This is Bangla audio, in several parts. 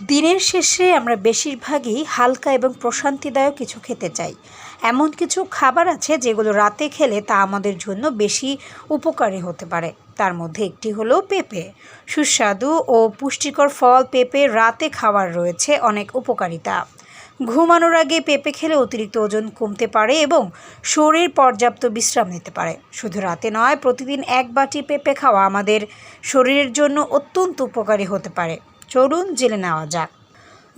দিনের শেষে আমরা বেশিরভাগই হালকা এবং প্রশান্তিদায়ক কিছু খেতে চাই। এমন কিছু খাবার আছে যেগুলো রাতে খেলে তা আমাদের জন্য বেশি উপকারী হতে পারে। তার মধ্যে একটি হলো পেঁপে। সুস্বাদু ও পুষ্টিকর ফল পেঁপে রাতে খাওয়ার রয়েছে অনেক উপকারিতা। ঘুমানোর আগে পেঁপে খেলে অতিরিক্ত ওজন কমতে পারে এবং শরীর পর্যাপ্ত বিশ্রাম নিতে পারে। শুধু রাতে নয়, প্রতিদিন এক বাটি পেঁপে খাওয়া আমাদের শরীরের জন্য অত্যন্ত উপকারী হতে পারে। চলুন জেনে নেওয়া যাক।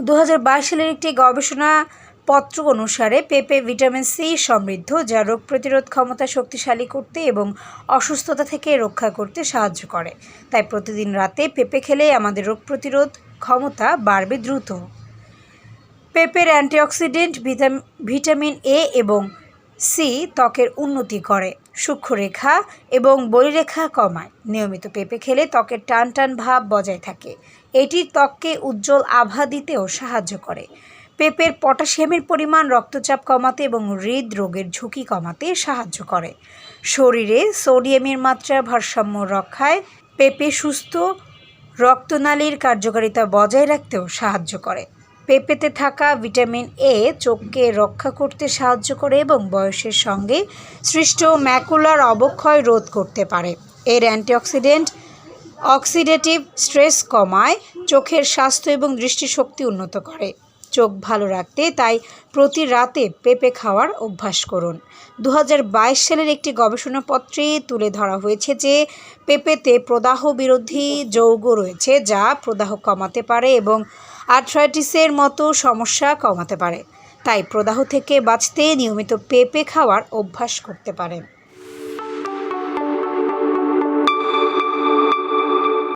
দু হাজার বাইশ সালের একটি গবেষণা পত্র অনুসারে পেঁপে, ভিটামিন সি সমৃদ্ধ, যা রোগ প্রতিরোধ ক্ষমতা শক্তিশালী করতে এবং অসুস্থতা থেকে রক্ষা করতে সাহায্য করে। তাই প্রতিদিন রাতে পেঁপে খেলে আমাদের রোগ প্রতিরোধ ক্ষমতা বাড়বে দ্রুত। পেঁপের অ্যান্টিঅক্সিডেন্ট ভিটাম- ভিটামিন এ এবং সি ত্বকের উন্নতি করে। সূক্ষ্মরেখা এবং বলিরেখা কমায়। নিয়মিত পেঁপে খেলে ত্বকের টান টান ভাব বজায় থাকে। এটি ত্বককে উজ্জ্বল আভা দিতেও সাহায্য করে। পেঁপের পটাশিয়ামের পরিমাণ রক্তচাপ কমাতে এবং হৃদরোগের ঝুঁকি কমাতে সাহায্য করে। শরীরে সোডিয়ামের মাত্রা ভারসাম্য রক্ষায় পেঁপে সুস্থ রক্তনালীর কার্যকারিতা বজায় রাখতেও সাহায্য করে। পেঁপেতে থাকা ভিটামিন এ চোখকে রক্ষা করতে সাহায্য করে এবং বয়সের সঙ্গে সৃষ্ট ম্যাকুলার অবক্ষয় রোধ করতে পারে। এর অ্যান্টিঅক্সিডেন্ট অক্সিডেটিভ স্ট্রেস কমায়, চোখের স্বাস্থ্য এবং দৃষ্টিশক্তি উন্নত করে। চোখ ভালো রাখতে তাই প্রতি রাতে পেঁপে খাওয়ার অভ্যাস করুন। দু হাজার বাইশ সালের একটি গবেষণাপত্রে তুলে ধরা হয়েছে যে পেঁপেতে প্রদাহ বিরোধী যৌগ রয়েছে যা প্রদাহ কমাতে পারে এবং আর্থ্রাইটিসের মতো সমস্যা কমাতে পারে। তাই প্রদাহ থেকে বাঁচতে নিয়মিত পেঁপে খাওয়ার অভ্যাস করতে পারেন।